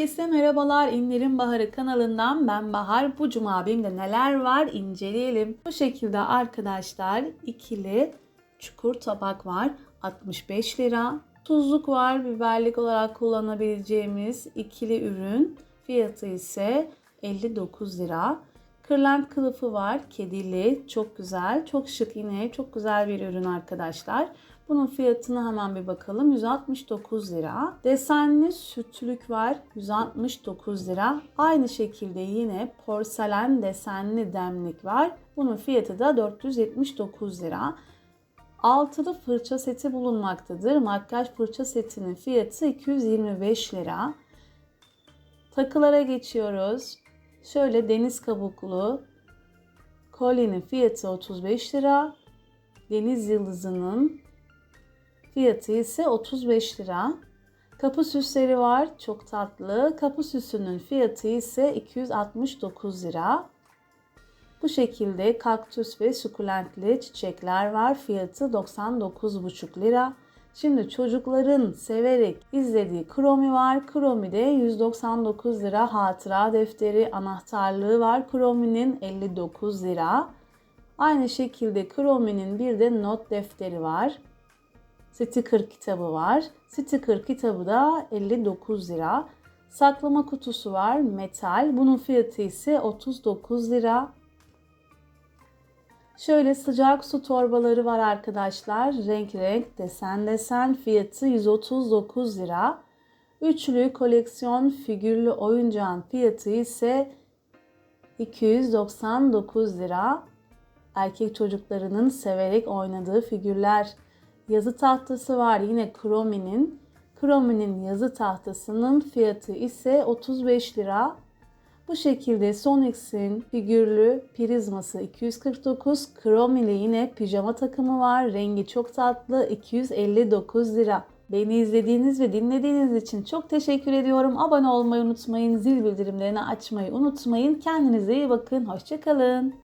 Herkese merhabalar. İnlerin Baharı kanalından ben Bahar. Bu cuma abimde neler var inceleyelim. Bu şekilde arkadaşlar ikili çukur tabak var. 65 lira. Tuzluk var. Biberlik olarak kullanabileceğimiz ikili ürün. Fiyatı ise 59 lira. Kırlent kılıfı var. Kedili. Çok güzel. Çok şık yine. Çok güzel bir ürün arkadaşlar. Bunun fiyatına hemen bir bakalım. 169 lira. Desenli sütlük var. 169 lira. Aynı şekilde yine porselen desenli demlik var. Bunun fiyatı da 479 lira. Altılı fırça seti bulunmaktadır. Makyaj fırça setinin fiyatı 225 lira. Takılara geçiyoruz. Şöyle deniz kabuklu kolyenin fiyatı 35 lira. Deniz yıldızının fiyatı ise 35 lira. Kapı süsleri var. Çok tatlı. Kapı süsünün fiyatı ise 269 lira. Bu şekilde kaktüs ve sukulentli çiçekler var. Fiyatı 99,5 lira. Şimdi çocukların severek izlediği kromi var. Kromi de 199 lira hatıra defteri anahtarlığı var. Kromi'nin 59 lira. Aynı şekilde Kromi'nin bir de not defteri var. Sticker kitabı var. Sticker kitabı da 59 lira. Saklama kutusu var metal. Bunun fiyatı ise 39 lira. Şöyle sıcak su torbaları var arkadaşlar. Renk renk, desen desen. Fiyatı 139 lira. Üçlü koleksiyon figürlü oyuncağın fiyatı ise 299 lira. Erkek çocuklarının severek oynadığı figürler. Yazı tahtası var yine Kromi'nin. Kromi'nin yazı tahtasının fiyatı ise 35 lira. Bu şekilde Sonix'in figürlü prizması 249. Kromi'li yine pijama takımı var. Rengi çok tatlı 259 lira. Beni izlediğiniz ve dinlediğiniz için çok teşekkür ediyorum. Abone olmayı unutmayın. Zil bildirimlerini açmayı unutmayın. Kendinize iyi bakın. Hoşçakalın.